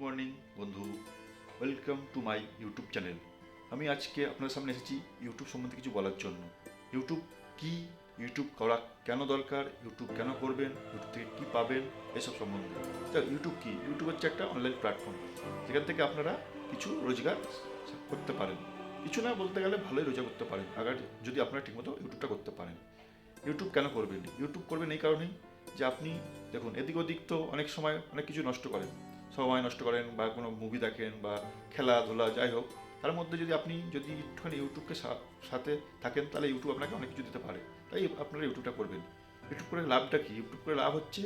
Morning বন্ধু। Welcome to my YouTube channel আমি আজকে আপনার সামনে এসেছি ইউটিউব সম্বন্ধে কিছু বলার জন্য। ইউটিউব কি? ইউটিউব করা কেন দরকার? ইউটিউব কেন করবেন? ইউটিউব থেকে কী পাবেন? এসব সম্বন্ধে। তো ইউটিউব কি? ইউটিউব হচ্ছে একটা অনলাইন প্ল্যাটফর্ম যেখান থেকে আপনারা কিছু রোজগার করতে পারেন। কিছু না বলতে গেলে ভালোই রোজগার করতে পারেন। আগার যদি আপনারা ঠিকমতো ইউটিউবটা করতে পারেন। ইউটিউব কেন করবেন? ইউটিউব করবেন এই কারণেই যে আপনি দেখুন, এদিক ওদিক তো অনেক সময় অনেক কিছু নষ্ট করেন। সময় নষ্ট করেন বা কোনো মুভি দেখেন বা খেলাধুলা যাই হোক, তার মধ্যে যদি আপনি যদি একটুখানি ইউটিউবকে সাথে থাকেন, তাহলে ইউটিউব আপনাকে অনেক কিছু দিতে পারে। তাই আপনারা ইউটিউবটা করবেন। ইউটিউব করে লাভটা কি? ইউটিউব করে লাভ হচ্ছে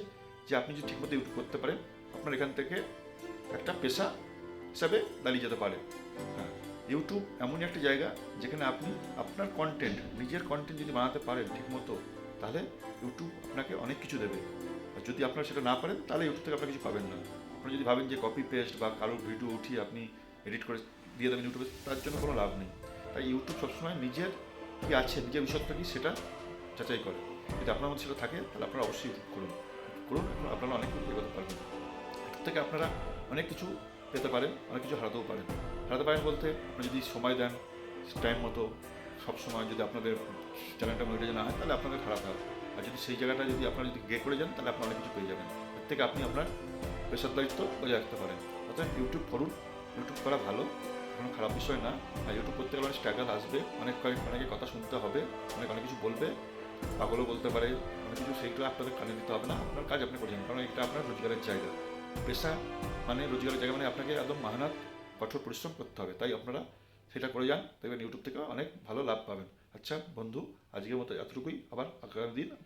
যে আপনি যদি ঠিকমতো ইউটিউব করতে পারেন, আপনার এখান থেকে একটা পেশা হিসাবে দাঁড়িয়ে যেতে পারে। হ্যাঁ ইউটিউব এমনই একটা জায়গা যেখানে আপনি আপনার কন্টেন্ট নিজের কন্টেন্ট যদি বানাতে পারেন ঠিকমতো, তাহলে ইউটিউব আপনাকে অনেক কিছু দেবে। আর যদি আপনারা সেটা না পারেন, তাহলে ইউটিউব থেকে আপনারা কিছু পাবেন না। আপনি যদি ভাবেন যে কপি পেস্ট বা কারোর ভিডিও উঠিয়ে আপনি এডিট করে দিয়ে দেবেন ইউটিউবে তার জন্য কোনো লাভ নেই। তাই ইউটিউব সবসময় নিজের কী আছে, নিজের বিষয়টা কি সেটা যাচাই করে। যদি আপনার মধ্যে সেটা থাকে, তাহলে আপনারা অবশ্যই করুন। করুন আপনারা অনেক কিছু এগোতে পারবেন। ইউটিউব থেকে আপনারা অনেক কিছু পেতে পারেন, অনেক কিছু হারাতেও পারেন। হারাতে পারেন বলতে, আপনি যদি সময় দেন টাইম মতো সব সময় যদি আপনাদের চ্যানেলটা মনিটাইজ না হয়, তাহলে আপনাদের খারাপ হয়। আর যদি সেই জায়গাটা যদি আপনারা যদি গে করে যান, তাহলে আপনারা অনেক কিছু পেয়ে যাবেন। এর থেকে আপনি আপনার পেশাদারিত্ব বজায় রাখতে পারেন। অর্থাৎ ইউটিউব করুন। ইউটিউব করা ভালো, কোনো খারাপ বিষয় না। আর ইউটিউব করতে গেলে অনেক স্ট্রাগল আসবে। অনেক কয়েক অনেকে কথা শুনতে হবে, অনেক অনেক কিছু বলবে। পাগলও বলতে পারে। অনেক কিছু সেইগুলো আপনাদের কানে দিতে হবে না। আপনার কাজ আপনি করে কারণ এটা আপনার রোজগারের জায়গা। পেশা মানে রোজগারের জায়গা মানে আপনাকে একদম মেহনত, কঠোর পরিশ্রম করতে হবে। তাই আপনারা সেটা করে যান। দেখবেন ইউটিউব থেকে অনেক ভালো লাভ পাবেন। আচ্ছা বন্ধু, আজকের মতো এতটুকুই। আবার আগামী দিন